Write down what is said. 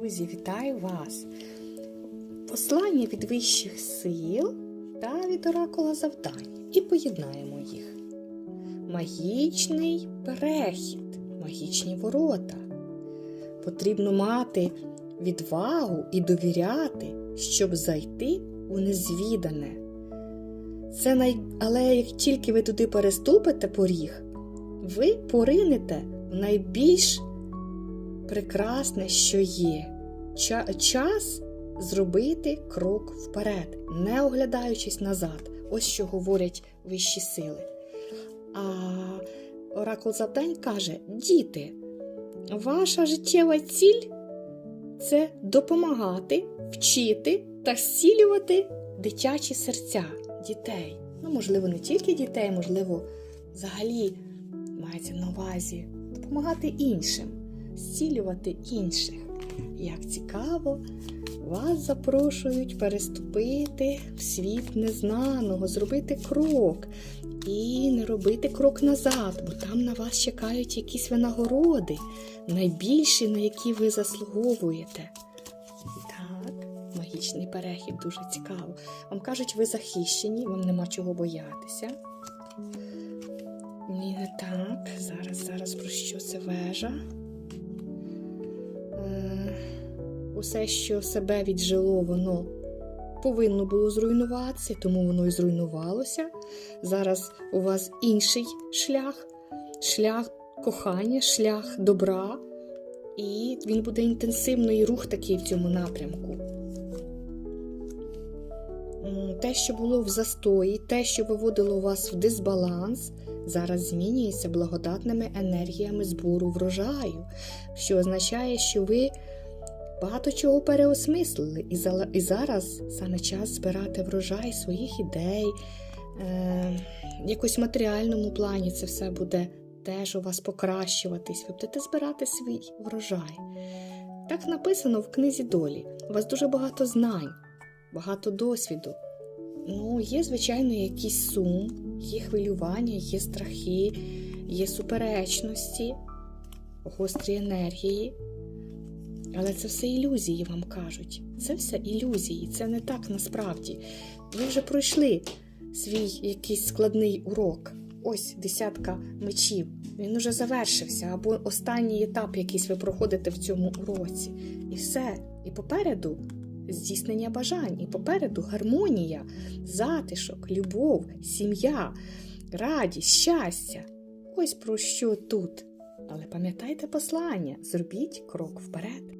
Друзі, вітаю вас! Послання від вищих сил та від оракула завдань. І поєднаємо їх. Магічний перехід, магічні ворота. Потрібно мати відвагу і довіряти, щоб зайти у незвідане. Це най... Але як тільки ви туди переступите поріг, ви поринете в найбільш прекрасне, що є. Ча- час зробити крок вперед, не оглядаючись назад. Ось що говорять вищі сили. А оракул завдань каже: діти, ваша життєва ціль це допомагати, вчити та зцілювати дитячі серця дітей. Ну, можливо, не тільки дітей, можливо, взагалі мається на увазі допомагати іншим, зцілювати інших. Як цікаво, вас запрошують переступити в світ незнаного, зробити крок і не робити крок назад, бо там на вас чекають якісь винагороди, найбільші, на які ви заслуговуєте. Магічний перехід дуже цікаво. Вам кажуть, ви захищені, вам нема чого боятися. Ні, не так. Зараз, зараз про що це вежа? Усе, що себе віджило, воно повинно було зруйнуватися, тому воно і зруйнувалося. Зараз у вас інший шлях, шлях кохання, шлях добра, і він буде інтенсивний рух такий в цьому напрямку. Те, що було в застої, те, що виводило вас в дисбаланс, зараз змінюється благодатними енергіями збору врожаю, що означає, що ви багато чого переосмислили, і, зараз саме час збирати врожай своїх ідей. Е, в якось матеріальному плані це все буде теж у вас покращуватись. Ви будете збирати свій врожай. Так написано в книзі долі. У вас дуже багато знань, багато досвіду. Ну, є, звичайно, якийсь сум, є хвилювання, є страхи, є суперечності, гострі енергії. Але це все ілюзії, вам кажуть. Це все ілюзії, це не так насправді. Ви вже пройшли свій якийсь складний урок. Ось десятка мечів. Він уже завершився, або останній етап якийсь ви проходите в цьому уроці. І все. І попереду здійснення бажань, і попереду гармонія, затишок, любов, сім'я, радість, щастя. Ось про що тут. Але пам'ятайте послання, зробіть крок вперед.